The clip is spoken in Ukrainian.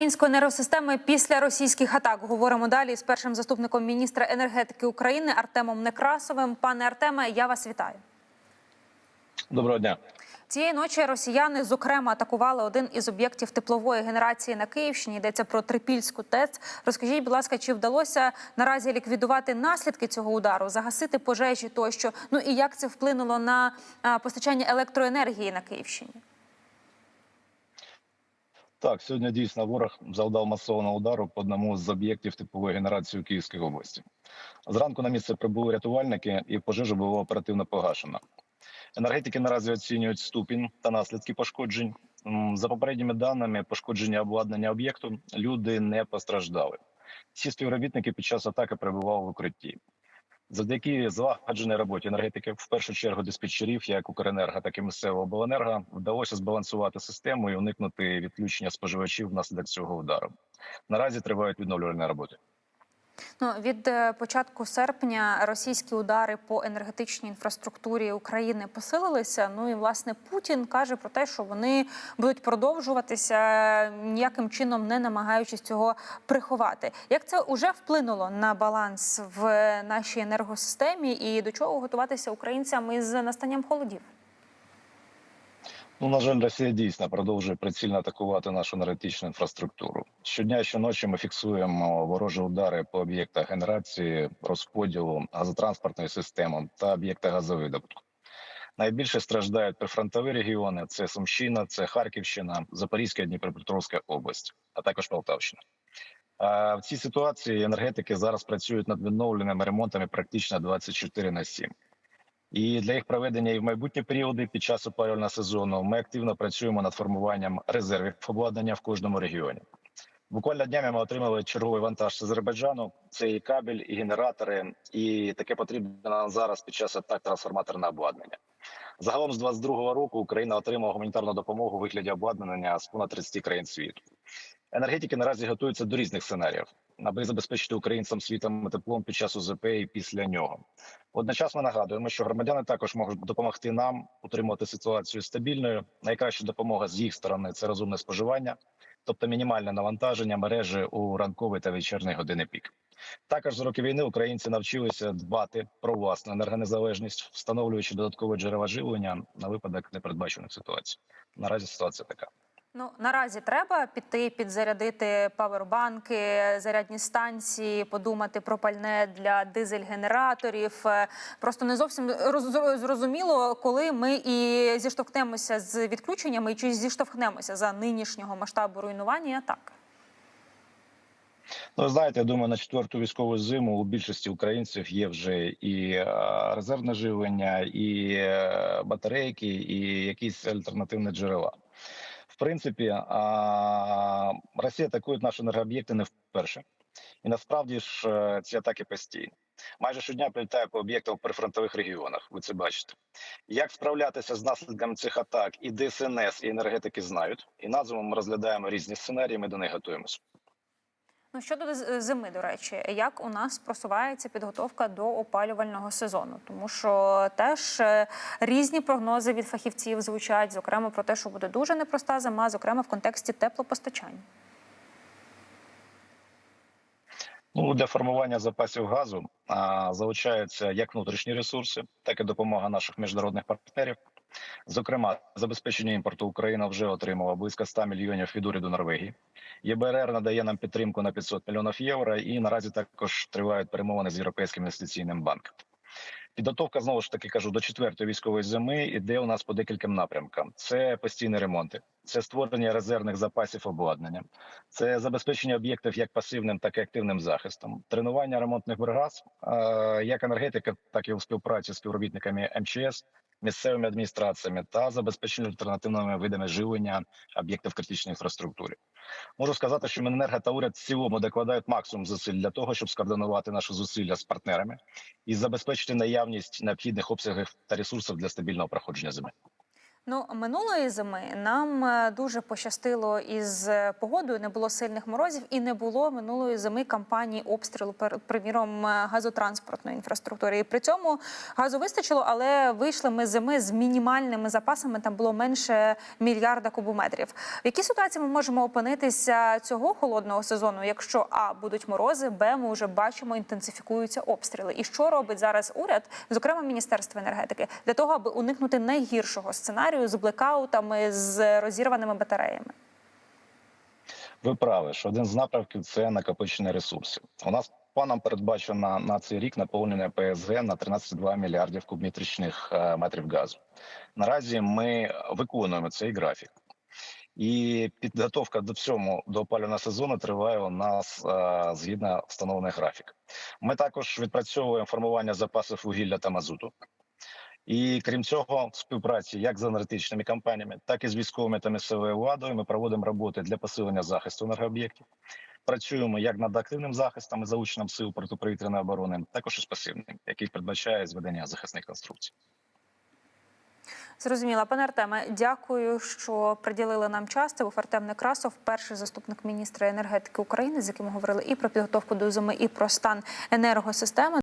Української енергосистеми після російських атак говоримо далі з першим заступником міністра енергетики України Артемом Некрасовим. Пане Артеме, я вас вітаю. Доброго дня. Цієї ночі росіяни зокрема атакували один із об'єктів теплової генерації на Київщині. Йдеться про Трипільську ТЕЦ. Розкажіть, будь ласка, чи вдалося наразі ліквідувати наслідки цього удару, загасити пожежі тощо? Ну і як це вплинуло на постачання електроенергії на Київщині? Так, сьогодні дійсно ворог завдав масованого удару по одному з об'єктів типової генерації у Київській області. Зранку на місце прибули рятувальники, і пожежа була оперативно погашена. Енергетики наразі оцінюють ступінь та наслідки пошкоджень. За попередніми даними, пошкодження обладнання об'єкту люди не постраждали. Всі співробітники під час атаки перебували в укритті. Завдяки злагодженій роботі енергетиків, в першу чергу диспетчерів, як Укренерго, так і місцевого обленерго, вдалося збалансувати систему і уникнути відключення споживачів внаслідок цього удару. Наразі тривають відновлювальні роботи. Ну від е, початку серпня російські удари по енергетичній інфраструктурі України посилилися. Ну і власне Путін каже про те, що вони будуть продовжуватися ніяким чином не намагаючись цього приховати. Як це вже вплинуло на баланс в нашій енергосистемі, і до чого готуватися українцям із настанням холодів? Ну, на жаль, Росія дійсно продовжує прицільно атакувати нашу енергетичну інфраструктуру. Щодня щоночі ми фіксуємо ворожі удари по об'єктах генерації, розподілу, газотранспортної системи та об'єктах газовидобутку. Найбільше страждають прифронтові регіони: це Сумщина, це Харківщина, Запорізька, Дніпропетровська область, а також Полтавщина. А В цій ситуації енергетики зараз працюють над відновленими ремонтами практично 24 на 7. І для їх проведення і в майбутні періоди під час опалювального сезону ми активно працюємо над формуванням резервів обладнання в кожному регіоні. Буквально днями ми отримали черговий вантаж з Азербайджану. Це і кабель, і генератори, і таке потрібно нам зараз під час атак трансформаторне обладнання. Загалом з 22-го року Україна отримала гуманітарну допомогу у вигляді обладнання з понад 30 країн світу. Енергетики наразі готуються до різних сценаріїв, аби забезпечити українцям світом теплом під час УЗП і після нього. Водночас ми нагадуємо, що громадяни також можуть допомогти нам утримувати ситуацію стабільною. Найкраща допомога з їх сторони це розумне споживання, тобто мінімальне навантаження мережі у ранковий та вечірній години пік. Також з роки війни українці навчилися дбати про власну енергонезалежність, встановлюючи додаткові джерела живлення на випадок непередбачених ситуацій. Наразі ситуація така. Ну наразі треба піти підзарядити павербанки, зарядні станції, подумати про пальне для дизель-генераторів. Е, Просто не зовсім зрозуміло, коли ми і зіштовхнемося з відключеннями, чи зіштовхнемося за нинішнього масштабу руйнування і. Ну, знаєте, я думаю, на четверту військову зиму у більшості українців є вже і е, резервне живлення, і е, батарейки, і якісь альтернативні джерела. Принципі, а, Росія атакує наші енергооб'єкти не вперше, і насправді ж е, ці атаки постійні. Майже щодня прилітає по об'єктам в прифронтових регіонах. Ви це бачите. Як справлятися з наслідками цих атак, і ДСНС, і енергетики знають. І назву ми розглядаємо різні сценарії. Ми до них готуємося. Ну щодо зими, до речі, як у нас просувається підготовка до опалювального сезону, тому що теж е, різні прогнози від фахівців звучать, зокрема про те, що буде дуже непроста зима, зокрема в контексті теплопостачання. Ну для формування запасів газу а, залучаються як внутрішні ресурси, так і допомога наших міжнародних партнерів. Зокрема, забезпечення імпорту Україна вже отримала близько 100 мільйонів від уряду Норвегії. ЄБРР надає нам підтримку на 500 мільйонів євро, і наразі також тривають перемовини з європейським інвестиційним банком. Підготовка знову ж таки кажу до четвертої військової зими іде у нас по декільком напрямкам: це постійні ремонти, це створення резервних запасів обладнання, це забезпечення об'єктів як пасивним, так і активним захистом, тренування ремонтних бригад, е, як енергетика, так і у співпраці з співробітниками МЧС, місцевими адміністраціями та забезпечення альтернативними видами живлення об'єктів критичної інфраструктури. Можу сказати, що Міненерго та уряд в цілому докладають максимум зусиль для того, щоб скоординувати наші зусилля з партнерами і забезпечити наявність необхідних обсягів та ресурсів для стабільного проходження зими. Ну, минулої зими нам е, дуже пощастило із е, погодою. Не було сильних морозів і не було минулої зими кампанії обстрілу приміром е, газотранспортної інфраструктури. І при цьому газу вистачило, але вийшли ми зими з мінімальними запасами. Там було менше мільярда кубометрів. В якій ситуації ми можемо опинитися цього холодного сезону, якщо а будуть морози, б ми вже бачимо інтенсифікуються обстріли. І що робить зараз уряд, зокрема Міністерство енергетики, для того, аби уникнути найгіршого сценарію з блекаутами, з розірваними батареями? Ви праві, що один з напрямків це накопичення ресурсів. У нас планом передбачено на цей рік наповнення ПСГ на 13,2 мільярдів кубометричних е, метрів газу. Наразі ми виконуємо цей графік. І підготовка до всьому до опалювального сезону триває у нас е, згідно встановлених графік. Ми також відпрацьовуємо формування запасів вугілля та мазуту. І крім цього, в співпраці як з енергетичними компаніями, так і з військовими та місцевою владою ми проводимо роботи для посилення захисту енергооб'єктів. Працюємо як над активним захистом і залученням сил протиповітряної оборони, також і з пасивним, який передбачає зведення захисних конструкцій. Зрозуміла, пане Артеме, дякую, що приділили нам час. Це був Артем Некрасов, перший заступник міністра енергетики України, з яким говорили і про підготовку до зими, і про стан енергосистеми.